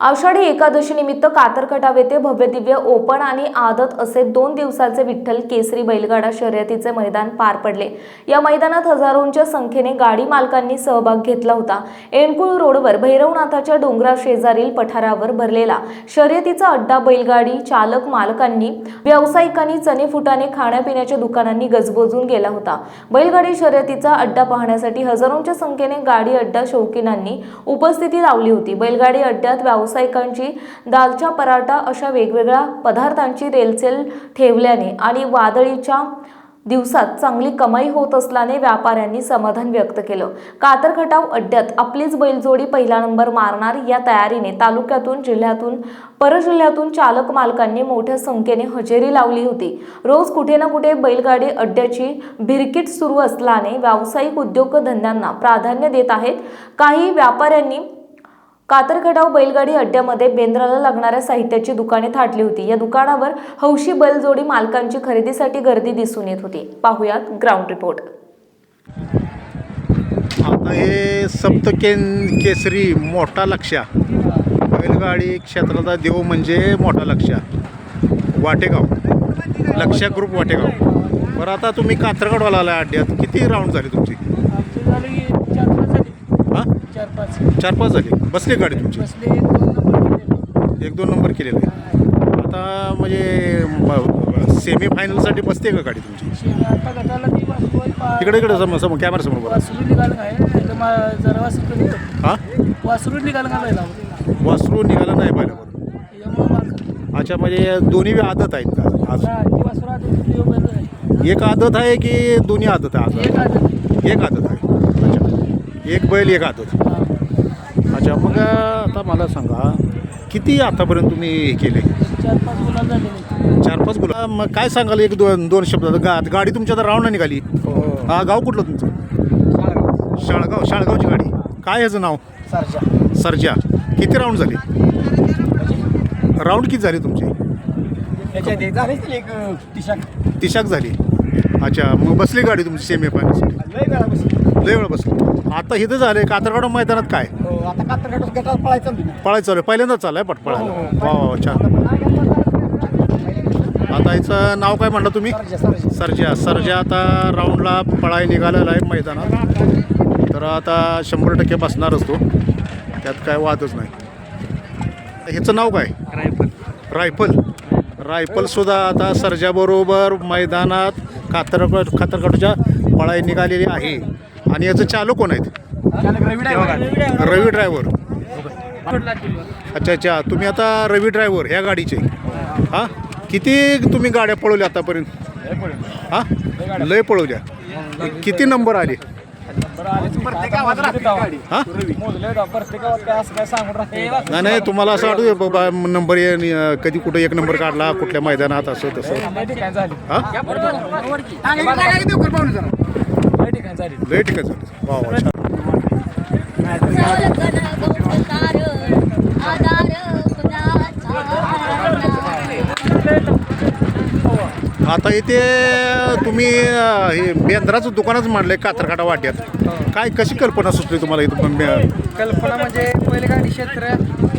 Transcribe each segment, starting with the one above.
आषाढी एकादशी निमित्त कातरखटाव येथे भव्य दिव्य ओपन आणि आदत असे दोन दिवसाचे विठ्ठल केसरी बैलगाडा शर्यतीचे मैदान पार पडले. या मैदानात हजारोंच्या संख्येने गाडी मालकांनी सहभाग घेतला होता. एणकुळ रोडवर भैरवनाथाच्या डोंगरा शेजारील पठारावर भरलेला शर्यतीचा अड्डा बैलगाडी चालक मालकांनी व्यावसायिकांनी चनेफुटाने खाण्यापिण्याच्या दुकानांनी गजबजून गेला होता. बैलगाडी शर्यतीचा अड्डा पाहण्यासाठी हजारोंच्या संख्येने गाडी अड्डा शौकीनांनी उपस्थिती लावली होती. बैलगाडी अड्ड्यात व्यावसायिकांची दालचा पराठा अशा वेगवेगळ्या पदार्थांची रेलचेल ठेवल्याने आणि वादळीच्या दिवसात चांगली कमाई होत असल्याने व्यापाऱ्यांनी समाधान व्यक्त केलं. कातरखटाव अड्ड्यात आपलीच बैलजोडी पहिला नंबर मारणार या तयारीने तालुक्यातून जिल्ह्यातून परजिल्ह्यातून चालक मालकांनी मोठ्या संख्येने हजेरी लावली होती. रोज कुठे ना कुठे बैलगाडी अड्ड्याची भिरकीट सुरू असल्याने व्यावसायिक उद्योगधंद्यांना प्राधान्य देत आहेत. काही व्यापाऱ्यांनी कातरखटाव बैलगाडी अड्ड्यामध्ये बेंद्राला लागणाऱ्या साहित्याची दुकाने थाटली होती. या दुकानावर हौशी बैलजोडी मालकांची खरेदीसाठी गर्दी दिसून येत होती. पाहुयात ग्राउंड रिपोर्ट. आता हे सप्तकेन केसरी मोठा लक्षा बैलगाडी क्षेत्राचा देव म्हणजे मोठा लक्षा वाटेगाव. लक्षा ग्रुप वाटेगाव. बरं आता तुम्ही कात्रगडवाला आला अड्ड्यात किती राऊंड झाली तुमची आमची झाली की चार पाच झाली हां चार पाच चार पाच झाली. बसली गाडी तुमची? बसले एक दोन नंबर केलेले. एक दोन नंबर केलेला. आहे आता म्हणजे सेमी फायनलसाठी बसते का गाडी तुमची? शेण आता गटाला ती वासरू आहे, पा- इकडे इकडे समोर समोर कॅमेरा समोर बघा वासरू निघालं काय? तर मा- जरा वासरू. हां? वासरू निघालं का पहिला वासरू निघाला नाही मार्क. अच्छा म्हणजे दोन्ही आदत आहेत का? आज? हा, ती वासरू आधी ती बैल आहे. एक आदत आहे की दोन्ही आदत आहे एक आज. एक आदत आहे. अच्छा. एक बैल एक आदत. हा. अच्छा मग आता मला सांगा किती आतापर्यंत तुम्ही हे केले? चार पाच गुलाब चार पाच गुला मग काय सांगाल एक दोन दोन शब्द? गा गाडी तुमच्या आता राऊंड निघाली. हा. गाव कुठलं तुमचं? शाळगाव. शाळगावची गाडी. काय ह्याचं नाव? सरजा. सरजा. किती राऊंड झाले? राऊंड किती झाले तुमचे? झाली एक तिशाक. तिशाक झाली. अच्छा मग बसली गाडी तुमची सेमी फायनलसाठी लय वेळा बसली. लय वेळ बसली. आता इथं झालं कातरगाव मैदानात काय? हो आता कात्र गटात पळायचं तुम्ही पळायचं चालू आहे. पहिल्यांदाच चालू आहे पट पळायला. वा वा, छान. आता याचं नाव काय म्हणलं तुम्ही? सरजा सरजा. सर्जा. सर्जा आता राऊंडला पळाय निघालेला आहे मैदानात. तर आता शंभर टक्के बसणारच तो. त्यात काय वादच नाही. ह्याचं नाव काय? रायफल. रायफलसुद्धा आता सर्जाबरोबर मैदानात कातरकड खातरकडच्या पळाई निघालेली आहे. आणि याचं चालू कोण आहेत? रवी ड्रायव्हर. अच्छा अच्छा. तुम्ही आता रवी ड्रायव्हर ह्या गाडीचे. हां? किती तुम्ही गाड्या पळवल्या आतापर्यंत? हां? लय पळवल्या. किती नंबर आले? हां? नाही नाही तुम्हाला असं वाटतं बाबा नंबर ये नि- कधी कुठं एक नंबर काढला कुठल्या मैदानात असं तसं. हां? लय ठिकाण झालं. वा वा छान. आता इथे तुम्ही अं, हे बेंद्राचं दुकानच मांडलंय कातरकाटा वाट्यात. काय कशी कल्पना सुचली तुम्हाला इथं? बे- कल्पना म्हणजे बैलगाडी क्षेत्र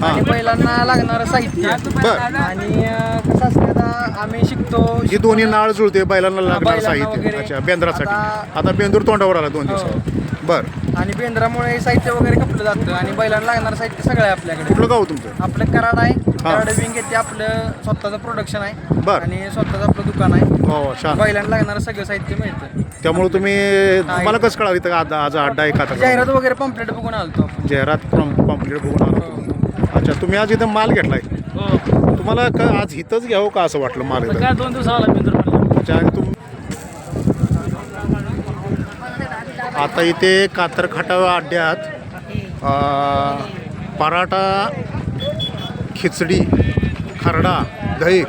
हा. आणि बैलांना लागणारं साहित्य. बर. आणि अं, कसं असतं आता आम्ही शिकतो ही दोन्ही नाळ जुळते बैलांना लागणार बैलांना साहित्य. वगैरे. अच्छा बेंद्रासाठी. आता- आता बेंदूर तोंडावर आला दोन दिवसात. बर. आणि बेंद्रामुळे साहित्य वगैरे खपलं जातं आणि बैलांना लागणारं साहित्य सगळं आहे आपल्याकडे. कुठलं गाव तुमचं? आपलं कराड आहे. हा. कराड विंग येते आपलं स्वतःचं प्रोडक्शन आहे. बर. आणि स्वतःचं आपलं दुकान आहे. वा छान. बैलांना लागणारं सगळं साहित्य मिळतं. त्यामुळे तुम्ही तुम्हाला कसं कळालं इथं आज आज अड्डा आहे कातरकाटा जाहिरात वगैरे पंपलेट बघून आलतो जाहिरात पॉम्पलेट बघून आला तुम्ही. अच्छा तुम्ही आज इथं माल घेतलाय. तुम्हाला का आज इथंच घ्यावं का असं वाटलं माल इथं? काय दोन दिवस आला बिंदूर पडला अच्छा आणि तुम आता इथे कातरखाटा अड्ड्यात अं, पराठा खिचडी खरडा दही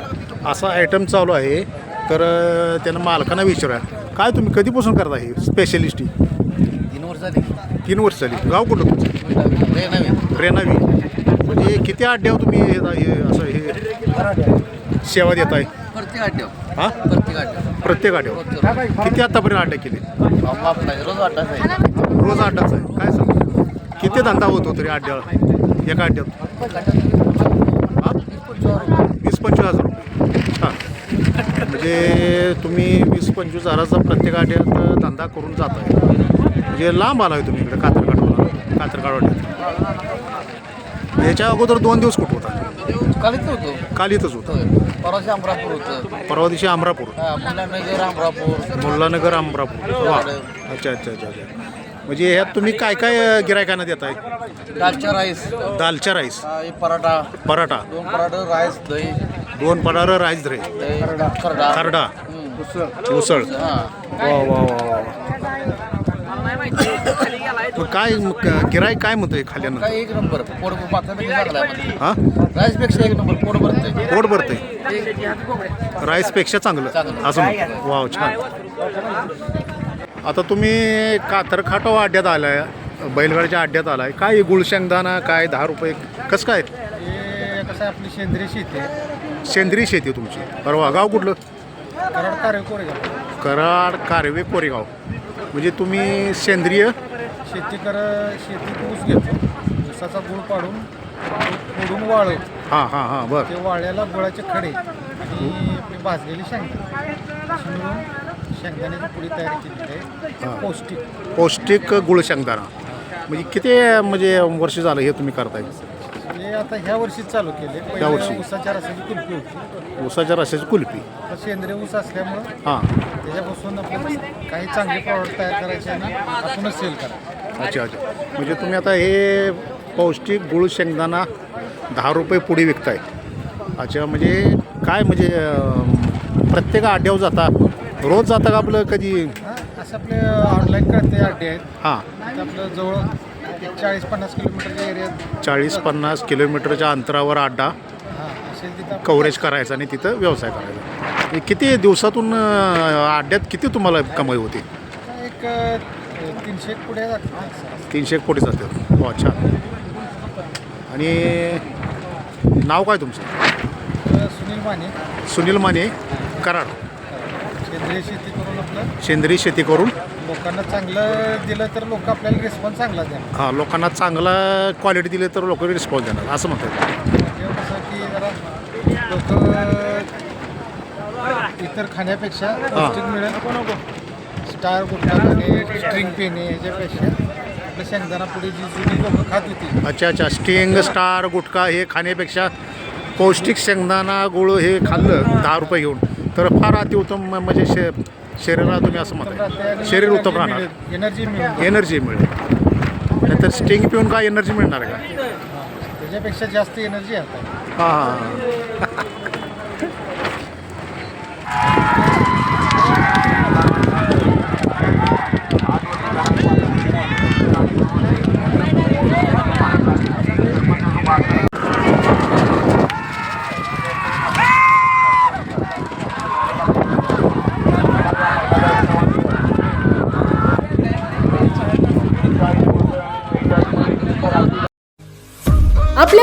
असा आयटम चालू आहे. तर त्यानं मालकांना विचारा काय तुम्ही कधीपासून करता हे स्पेशलिस्टी तीन वर्ष झाली तीन वर्ष झाली गाव कुठलं तुमचं? रेणावी. म्हणजे किती अड्ड्यावर तुम्ही हे हे असं हे सेवा देत आहे प्रत्येक आठवड्यावर हां? प्रत्येक आठवड्यावर प्रत्येक अड्ड्यावर. किती आत्तापर्यंत अड्डा केले? रोज वाटायचं आहे. रोज अड्डाच आहे. काय सांग? किती धंदा होतो तरी अड्ड्याला एका अड्ड्यात हा? वीस पंचवीस हजार रुपये. छान. म्हणजे तुम्ही वीस पंचवीस हजाराचा प्रत्येक अड्ड्यात धंदा करून जात आहे म्हणजे लांब आला आहे तुम्ही इकडे कातरकाडला कातरकाड याच्या अगोदर दोन दिवस कुठं होता? कालीच होतो. काल इथंच होतं. परवाशी अमरापूर होतं. परवा दिवशी अमरापूर. हा मुलानगर अमरापूर. मुल्लानगर अमरापूर. वा. अच्छा अच्छा अच्छा अच्छा. म्हणजे ह्यात तुम्ही काय काय गिरायकांना देताय? दालच्या राईस. दालच्या राईस. हा, पराठा. पराठा. दोन पराठा राईस दही. दोन परार राईस दही. खरडा. उसळ. हा. वा वा वा वा काय गिराय काय म्हणतोय खाल्यानंतर काय एक नंबर. पोट चांगला आहे. हा? राईसपेक्षा एक नंबर. पोट भरतंय. पोट भरते राईसपेक्षा चांगलं. चांगलं. असं वाव छान. आता तुम्ही कातरखाटा अड्ड्यात आलाय बैलगाडीच्या अड्ड्यात आलाय. काय गुळशेंगदाणा काय दहा रुपये कसं काय? हे कसं आहे आपली सेंद्रिय शेती आहे. सेंद्रिय शेती तुमची. परवा गाव कुठलं? कराड कार्य कोरेगाव. कराड कारवे कोरेगाव. म्हणजे तुम्ही सेंद्रिय? शेती कर शेतीत ऊस घेतो. ऊसाचा गुळ पाडून फोडून वाळवतो हां हां हां बरं. ते वाळ्याला गुळाचे खडे आणि आपली भाजलेली अशी मिळून शेंगदाण्याची पुडी तयार केलेली आहे. पौष्टिक. पौष्टिक गुळ शेंगदाणा म्हणजे किती म्हणजे वर्ष झालं हे तुम्ही करताय? हे आता ह्या वर्षीच चालू केले. ह्या वर्षी. ऊसाच्या रसाची कुल्फी होती. ऊसाच्या रसाची कुल्फी. आता सेंद्रिय ऊस असल्यामुळं हां. त्याच्यापासून आपण काही चांगले प्रॉडक्ट तयार करायचे आणि आपणच सेल करा. अच्छा अच्छा. म्हणजे तुम्ही आता हे पौष्टिक गुळ शेंगदाणा दहा रुपये पुडी विकताय. अच्छा म्हणजे काय म्हणजे अं, प्रत्येक आड्यावर जाता रोज जाता का आपलं कधी? असे आपले ऑनलाईन करते अड्डे आहेत. हां. आपलं जवळ एक चाळीस पन्नास किलोमीटरच्या एरियात चाळीस पन्नास किलोमीटरच्या अंतरावर अड्डा हां असेल तिथं आपण- कव्हरेज करायचा आणि तिथं व्यवसाय करायचा. हे किती दिवसातून अं, अड्ड्यात किती तुम्हाला कमाई होते? एक अ, तीनशे एक पुढे जातात तीनशे एक कोटी जातात हो अच्छा. आणि नाव काय तुमचं? सुनील माने. सुनील माने कराड. सेंद्रिय शेती करून आपलं सेंद्रिय शेती करून? लोकांना चांगलं दिलं तर लोक आपल्याला रिस्पॉन्स चांगला देणार. हां लोकांना चांगला क्वालिटी दिली तर लोक रिस्पॉन्स देणार असं म्हणतात. म्हणजे कसं की जरा लोक इतर खाण्यापेक्षा पौष्टिक मिळेल. स्टार गुटखा खाणे स्ट्रिंग पेने याच्यापेक्षा आपलं शेंगदाणा पुढे जी जुनी लोक खात होती. अच्छा अच्छा. स्टिंग स्टार गुटखा हे खाण्यापेक्षा पौष्टिक शेंगदाणा गुळ हे खाल्लं दहा रुपये घेऊन. तर फार अतिउत्तम म- म्हणजे शे शरीराला तुम्ही असं म्हणताय. शरीर उत्तम राहणार. एनर्जी मिळेल. एनर्जी मिळेल. नंतर स्टिंग पिऊन काय एनर्जी मिळणार आहे का? त्याच्यापेक्षा जास्त एनर्जी आता. हां हां हां आपल्या